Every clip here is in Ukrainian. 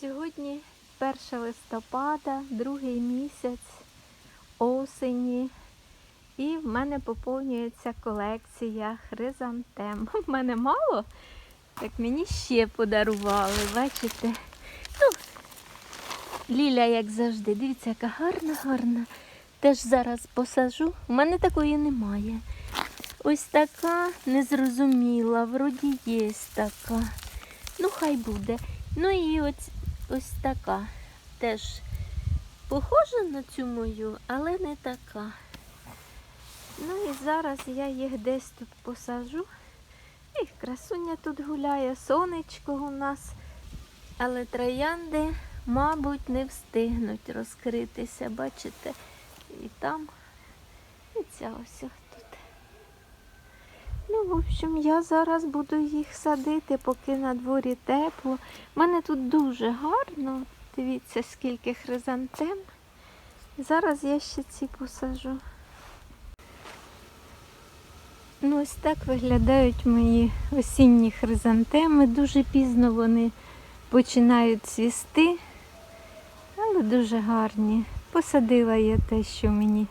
Сьогодні 1 листопада, другий місяць осені. І в мене поповнюється колекція хризантем. В мене мало, так мені ще подарували, бачите? Ну, Ліля, як завжди, дивіться, яка гарна, гарна. Теж зараз посажу. У мене такої немає. Ось така незрозуміла, вроді є така. Ну, хай буде. Ну і ось, ось така. Теж похожа на цю мою, але не така. Ну і зараз я їх десь тут посажу. І красуня тут гуляє, сонечко у нас. Але троянди, мабуть, не встигнуть розкритися, бачите? І там, і ця ось. Ну, в общем, я зараз буду їх садити, поки на дворі тепло. У мене тут дуже гарно. Дивіться, скільки хризантем. Зараз я ще ці посажу. Ну, ось так виглядають мої осінні хризантеми. Дуже пізно вони починають цвісти, але дуже гарні. Посадила я те, що мені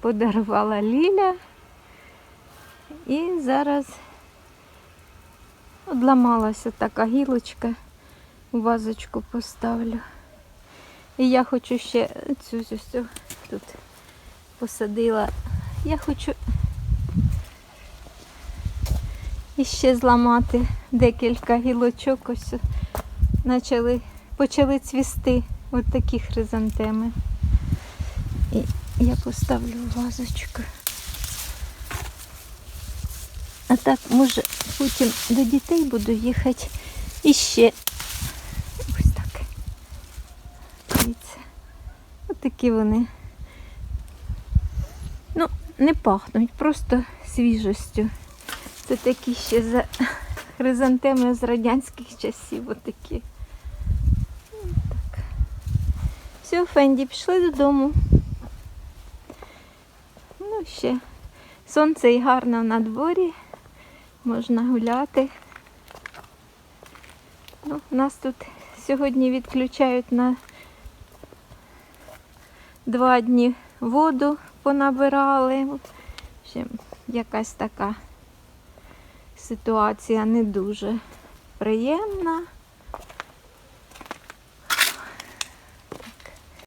подарувала Ліля. І зараз одламалася така гілочка, вазочку поставлю. І я хочу ще цю, цю, тут посадила. Я хочу іще зламати декілька гілочок. Ось почали, почали цвісти от такі хризантеми. І я поставлю вазочку. Так, може, потім до дітей буду їхати і ще. Ось так. Дивіться. Ось такі вони. Ну, не пахнуть, просто свіжостю. Це такі ще за хризантеми з радянських часів. Отакі. Так. Все, Фенді, пішли додому. Ну, ще. Сонце і гарно на дворі можна гуляти. Ну, нас тут сьогодні відключають на два дні воду понабирали. Ще якась така ситуація не дуже приємна.